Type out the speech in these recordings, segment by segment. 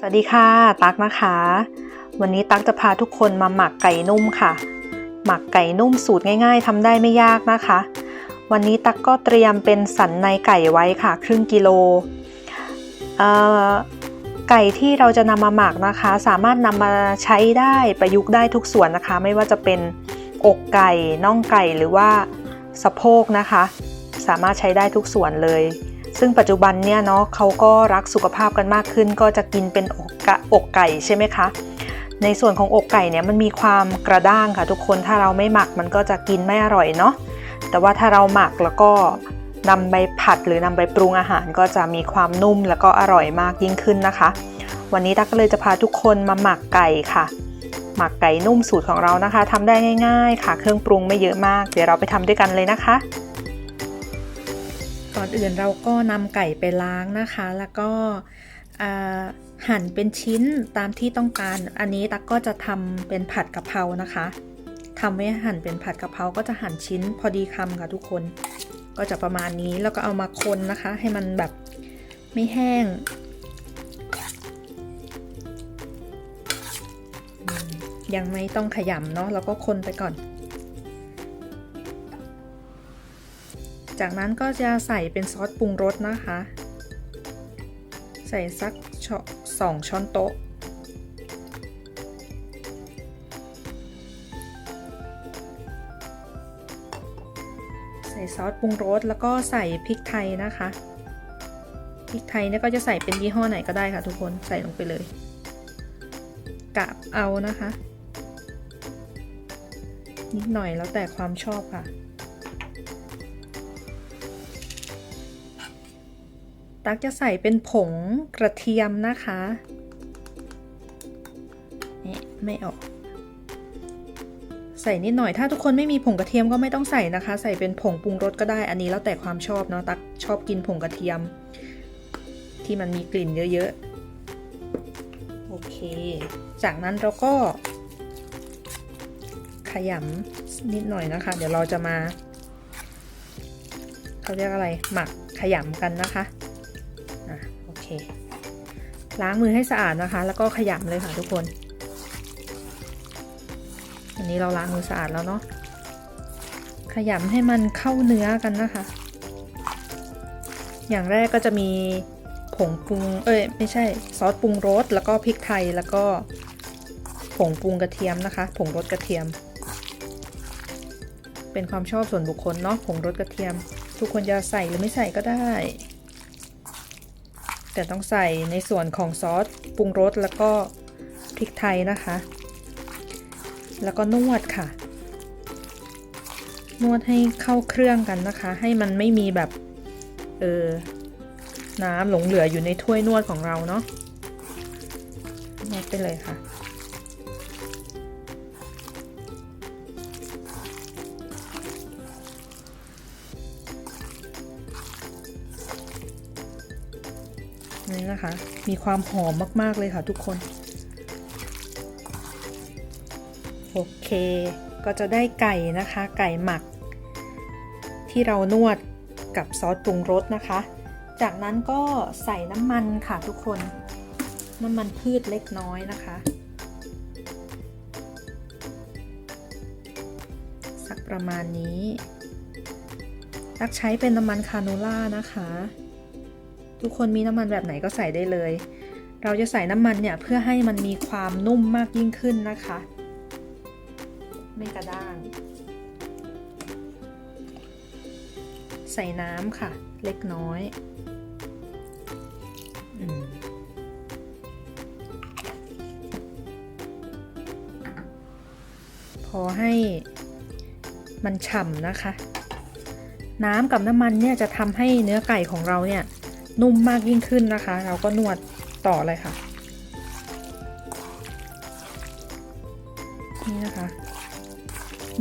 สวัสดีค่ะ ตั๊กนะคะ วันนี้ตั๊กจะพาทุกคนมาหมักไก่นุ่มค่ะ หมักไก่นุ่มสูตรง่าย ๆทำได้ไม่ยากนะคะ วันนี้ตั๊กก็เตรียมเป็นสันในไก่ไว้ค่ะ ครึ่งกิโลเอ่อไก่ที่เราจะนำมาหมักนะคะ สามารถนำมาใช้ได้ประยุกต์ได้ทุกส่วนนะคะ ไม่ว่าจะเป็นอกไก่น่องไก่หรือว่าสะโพกนะคะ สามารถใช้ได้ทุกส่วนเลย ซึ่งปัจจุบันเนี่ยเนาะเขาก็รักสุขภาพกันมากขึ้น ก็จะกินเป็นอกอกไก่ใช่ไหมคะ ในส่วนของอกไก่เนี่ยมันมีความกระด้างค่ะ ทุกคนถ้าเราไม่หมักมันก็จะกินไม่อร่อยเนาะแต่ว่าถ้าเราหมักแล้วก็นำไปผัดหรือนำไปปรุงอาหารก็จะมีความนุ่มแล้วก็อร่อยมากยิ่งขึ้นนะคะ วันนี้ตั๊กก็เลยจะพาทุกคนมาหมักไก่ค่ะ หมักไก่นุ่มสูตรของเรานะคะทำได้ง่าย ๆ ค่ะ เครื่องปรุงไม่เยอะมาก เดี๋ยวเราไปทำด้วยกันเลยนะคะ ก่อนอื่นเราก็นำไก่ไปล้างนะคะ แล้วก็หั่นเป็นชิ้นตามที่ต้องการ อันนี้ตักก็จะทำเป็นผัดกะเพรานะคะทำไว้หั่นเป็นผัดกะเพราก็จะหั่นชิ้นพอดีคำค่ะทุกคน ก็จะประมาณนี้แล้วก็เอามาคนนะคะ ให้มันแบบไม่แห้งยังไม่ต้องขยำเนาะแล้วก็คนไปก่อน จากนั้นก็จะใส่เป็นซอสปรุงรสนะคะ ใส่สักสองช้อนโต๊ะ ใส่ซอสปรุงรสแล้วก็ใส่พริกไทยนะคะพริกไทยเนี่ยก็จะใส่เป็นยี่ห้อไหนก็ได้ค่ะทุกคนใส่ลงไปเลยกะเอานะคะ นิดหน่อยแล้วแต่ความชอบค่ะ ตักจะใส่เป็นผงกระเทียมนะคะนี่ไม่ออกใส่นิดหน่อยถ้าทุกคนไม่มีผงกระเทียมก็ไม่ต้องใส่นะคะ ใส่เป็นผงปรุงรสก็ได้อันนี้แล้วแต่ความชอบเนาะตักชอบกินผงกระเทียม ที่มันมีกลิ่นเยอะๆโอเค จากนั้นเราก็ ขยำนิดหน่อยนะคะ เดี๋ยวเราจะมาเขาเรียกอะไรหมักขยำกันนะคะ ล้างมือให้สะอาดนะคะ แล้วก็ขยำเลยค่ะทุกคน อันนี้เราล้างมือสะอาดแล้วเนาะ ขยำให้มันเข้าเนื้อกันนะคะ อย่างแรกก็จะมีผงปรุง เอ้ยไม่ใช่ซอสปรุงรส แล้วก็พริกไทย แล้วก็ผงปรุงกระเทียมนะคะ ผงรสกระเทียม เป็นความชอบส่วนบุคคลเนาะ ผงรสกระเทียม ทุกคนจะใส่หรือไม่ใส่ก็ได้ แต่ต้องใส่ในส่วนของซอสปรุงรสแล้วก็พริกไทยนะคะ แล้วก็นวดค่ะ นวดให้เข้าเครื่องกันนะคะ ให้มันไม่มีแบบเออน้ำหลงเหลืออยู่ในถ้วยนวดของเราเนาะนวดไปเลยค่ะ นี่นะคะ มีความหอมมาก ๆ เลยค่ะทุกคน โอเค ก็จะได้ไก่นะคะ ไก่หมัก ที่เรานวดกับซอสปรุงรสนะคะ จากนั้นก็ใส่น้ำมันค่ะทุกคน น้ำมันพืชเล็กน้อยนะคะ สักประมาณนี้ตักใช้เป็นน้ำมันคาโนล่านะคะ ทุกคนมีน้ำมันแบบไหนก็ใส่ได้เลย เราจะใส่น้ำมันเนี่ยเพื่อให้มันมีความนุ่มมากยิ่งขึ้นนะคะ ไม่กระด้าง ใส่น้ำค่ะ เล็กน้อยอพอให้มันฉ่ำนะคะ น้ำกับน้ำมันเนี่ยจะทำให้เนื้อไก่ของเราเนี่ย นุ่มมากยิ่งขึ้นนะคะ เราก็นวดต่อเลยค่ะ นี่นะคะ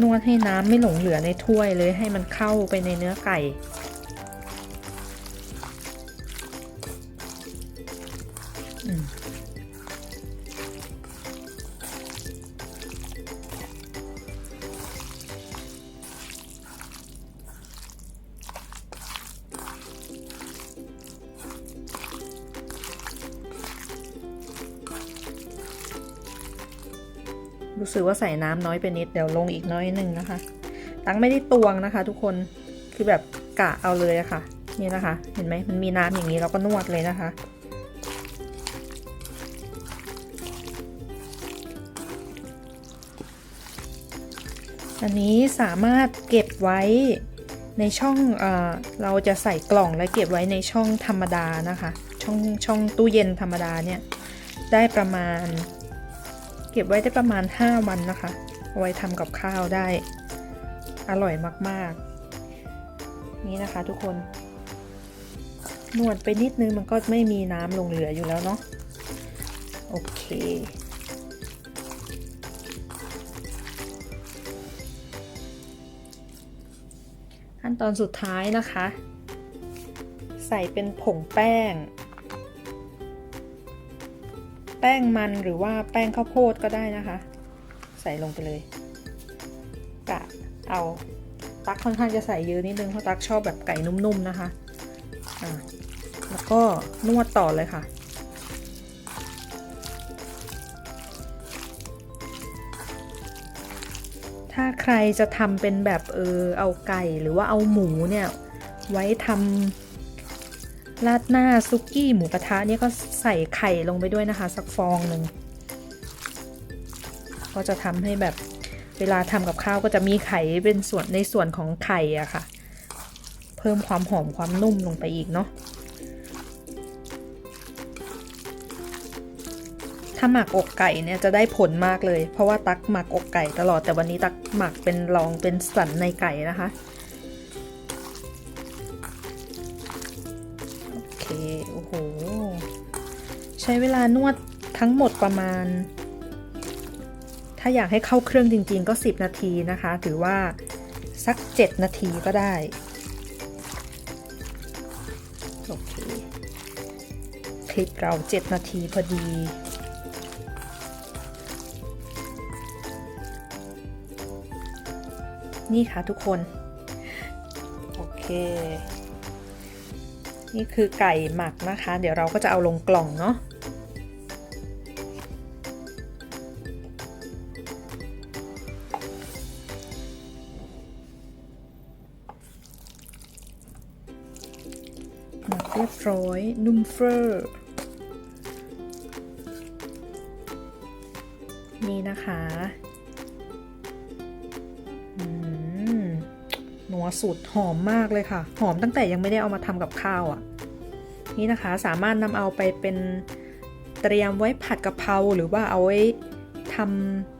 นวดให้น้ำไม่หลงเหลือในถ้วยเลยให้มันเข้าไปในเนื้อไก่ รู้สึกว่าใส่น้ำน้อยไปนิด เดี๋ยวลงอีกน้อยหนึ่งนะคะ ตังไม่ได้ตวงนะคะ ทุกคน คือแบบกะเอาเลยอะค่ะ นี่นะคะ เห็นไหมมันมีน้ำอย่างนี้เราก็นวดเลยนะคะ อันนี้สามารถเก็บไว้ในช่องเอเราจะใส่กล่องและเก็บไว้ในช่องธรรมดานะคะ ช่องช่องตู้เย็นธรรมดาเนี่ยได้ประมาณ เก็บไว้ได้ประมาณ 5 วันนะคะเอาไว้ทำกับข้าวได้ อร่อยมากๆ นี่นะคะทุกคน นวดไปนิดนึงมันก็ไม่มีน้ำลงเหลืออยู่แล้วเนาะโอเคขั้นตอนสุดท้ายนะคะ ใส่เป็นผงแป้ง แป้งมันหรือว่าแป้งข้าวโพดก็ได้นะคะ ใส่ลงไปเลยกะเอาตักค่อนข้างจะใส่เยอะนิดนึงเพราะตักชอบแบบไก่นุ่มๆนะคะอ่าแล้วก็นวดต่อเลยค่ะถ้าใครจะทำเป็นแบบเออเอาไก่หรือว่าเอาหมูเนี่ย ไว้ทำ ราดหน้าซุกี้หมูกระทะเนี่ยก็ใส่ไข่ลงไปด้วยนะคะ สักฟองหนึ่งก็จะทำให้แบบเวลาทำกับข้าวก็จะมีไข่เป็นส่วนในส่วนของไข่อะค่ะ เพิ่มความหอมความนุ่มลงไปอีกเนาะถ้าหมักอกไก่เนี่ยจะได้ผลมากเลย เพราะว่าตักหมักอกไก่ตลอดแต่วันนี้ตักหมักเป็นลองเป็นสันในไก่นะคะ ช้เวลานวดทั้งหมดประมาณ ถ้าอยากให้เข้าเครื่องจริงๆก็ 10 นาทีนะคะ ถือว่าสัก 7 นาทีก็ได้โอเคคลิปเรา 7 นาทีพอดีนี่ค่ะทุกคน โอเค นี่คือไก่หมักนะคะ เดี๋ยวเราก็จะเอาลงกล่องเนาะ เรียบร้อย นุ่มเฟอร์นี่นะคะอืมนัวสุดหอมมากเลยค่ะ หอมตั้งแต่ยังไม่ได้เอามาทำกับข้าวอะ่ะ นี่นะคะสามารถนำเอาไปเป็นเตรียมไว้ผัดกะเพราหรือว่าเอาไว้ท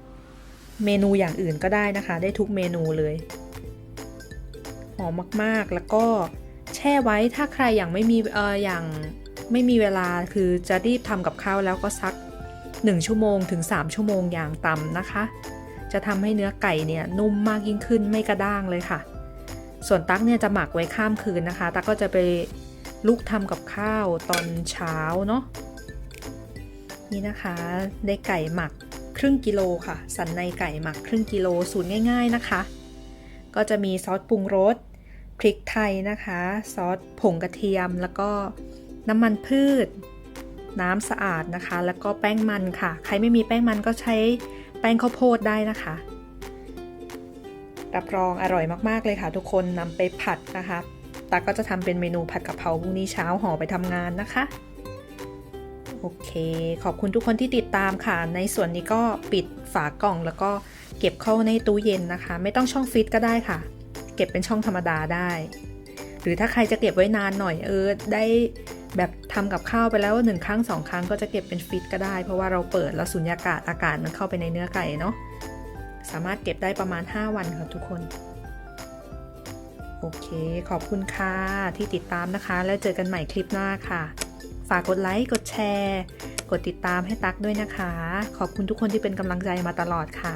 ำเมนูอย่างอื่นก็ได้นะคะ ได้ทุกเมนูเลย หอมมากๆแล้วก็ แช่ไว้ถ้าใครอย่างไม่มีเอออย่างไม่มีเวลาคือจะรีบทำกับข้าวแล้วก็ซัก 1 ชั่วโมงถึง 3 ชั่วโมงอย่างต่ำนะคะ จะทำให้เนื้อไก่เนี่ยนุ่มมากยิ่งขึ้นไม่กระด้างเลยค่ะ ส่วนตั๊กเนี่ยจะหมักไว้ข้ามคืนนะคะ ตั๊กก็จะไปลุกทำกับข้าวตอนเช้าเนาะนี่นะคะได้ไก่หมักครึ่งกิโลค่ะ สันในไก่หมักครึ่งกิโลสูตรง่าย ๆนะคะ ก็จะมีซอสปรุงรส พริกไทยนะคะ ซอสผงกระเทียม แล้วก็น้ำมันพืช น้ำสะอาดนะคะ แล้วก็แป้งมันค่ะ ใครไม่มีแป้งมันก็ใช้แป้งข้าวโพดได้นะคะรับรองอร่อยมาก ๆ เลยค่ะ ทุกคนนำไปผัดนะคะตาก็จะทำเป็นเมนูผัดกะเพราพรุ่งนี้เช้าห่อไปทำงานนะคะ โอเค ขอบคุณทุกคนที่ติดตามค่ะ ในส่วนนี้ก็ปิดฝากล่องแล้วก็เก็บเข้าในตู้เย็นนะคะ ไม่ต้องช่องฟิตก็ได้ค่ะ เก็บเป็นช่องธรรมดาได้ หรือถ้าใครจะเก็บไว้นานหน่อยเออได้แบบทำกับข้าวไปแล้วหนึ่งครั้งสองครั้งก็จะเก็บเป็นฟิตก็ได้ เพราะว่าเราเปิดแล้วสุญญากาศอากาศมันเข้าไปในเนื้อไก่เนาะสามารถเก็บได้ประมาณ 5 วันค่ะทุกคน โอเค ขอบคุณค่ะที่ติดตามนะคะ แล้วเจอกันใหม่คลิปหน้าค่ะ ฝากกดไลค์กดแชร์ กดติดตามให้ตักด้วยนะคะ ขอบคุณทุกคนที่เป็นกำลังใจมาตลอดค่ะ